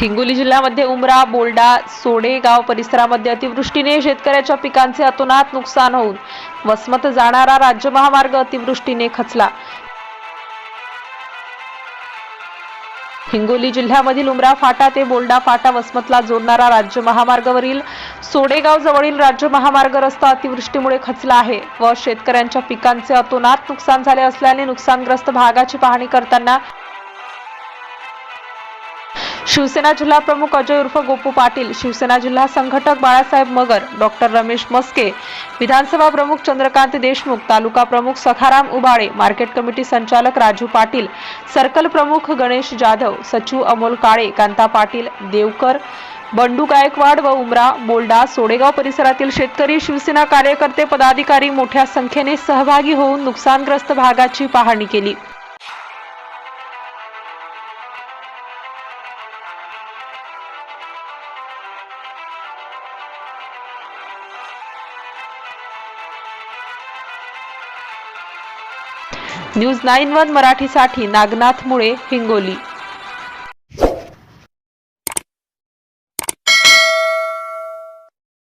हिंगोली जिल्ह्यामध्ये उमरा बोल्डा सोडेगाव परिसरामध्ये अतिवृष्टीने शेतकऱ्याच्या पिकांचे अतोनात नुकसान होऊन वसमत जाणारा राज्य महामार्ग अतिवृष्टीने खचला. हिंगोली जिल्ह्यामधील उमरा फाटा ते बोल्डा फाटा वसमतला जोडणारा राज्य महामार्गावरील सोडेगाव जवळील राज्य महामार्ग रस्ता अतिवृष्टीमुळे खचला आहे व शेतकऱ्यांच्या पिकांचे अतोनात नुकसान झाले असल्याने नुकसानग्रस्त भागाची पाहणी करताना शिवसेना जिल्हा प्रमुख अजय उर्फ गोपू पाटील शिवसेना जिल्हा संघटक बाळासाहेब मगर डॉक्टर रमेश मस्के विधानसभा प्रमुख चंद्रकांत देशमुख तालुका प्रमुख सखाराम उबाळे मार्केट कमिटी संचालक राजू पाटील सर्कल प्रमुख गणेश जाधव सचिव अमोल काळे कांता पाटील देवकर बंडू गायकवाड व उमरा बोल्डा सोडेगाव परिसरातील शेतकरी शिवसेना कार्यकर्ते पदाधिकारी मोठ्या संख्येने सहभागी होऊन नुकसानग्रस्त भागाची पाहणी केली. न्यूज नाईन वन मराठीसाठी नागनाथ मुळे हिंगोली.